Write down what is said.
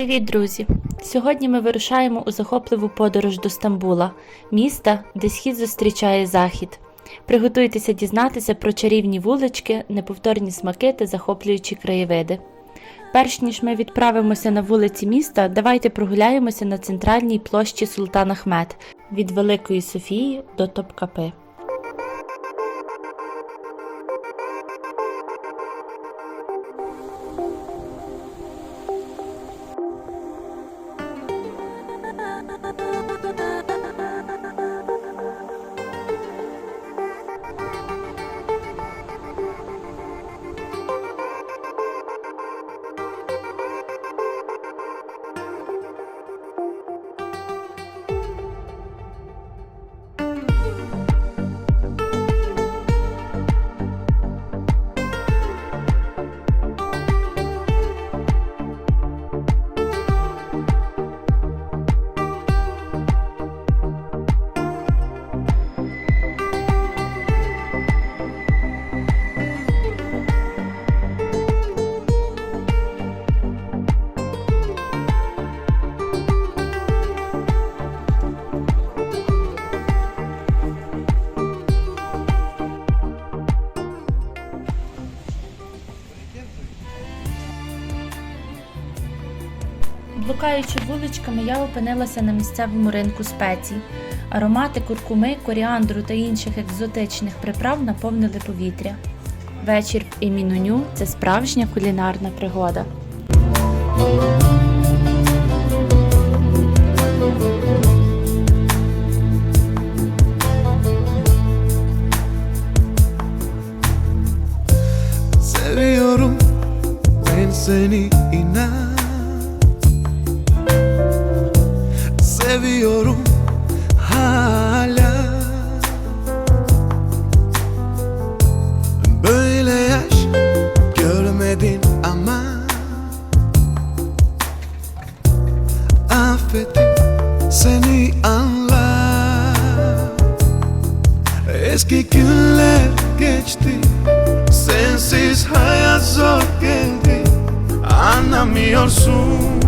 Привіт, друзі! Сьогодні ми вирушаємо у захопливу подорож до Стамбула, міста, де схід зустрічає захід. Приготуйтеся дізнатися про чарівні вулички, неповторні смаки та захоплюючі краєвиди. Перш ніж ми відправимося на вулиці міста, давайте прогуляємося на центральній площі Султан Ахмед від Великої Софії до Топкапи. Блукаючи вуличками, я опинилася на місцевому ринку спецій. Аромати куркуми, коріандру та інших екзотичних приправ наповнили повітря. Вечір в Емінуню це справжня кулінарна пригода. Seviyorum ben seni inan Seviyorum hala. Böyle yaş görmedin ama. Affettim seni anla. Eski günler geçti Sensiz hayat zor geldi. Anlamıyorsun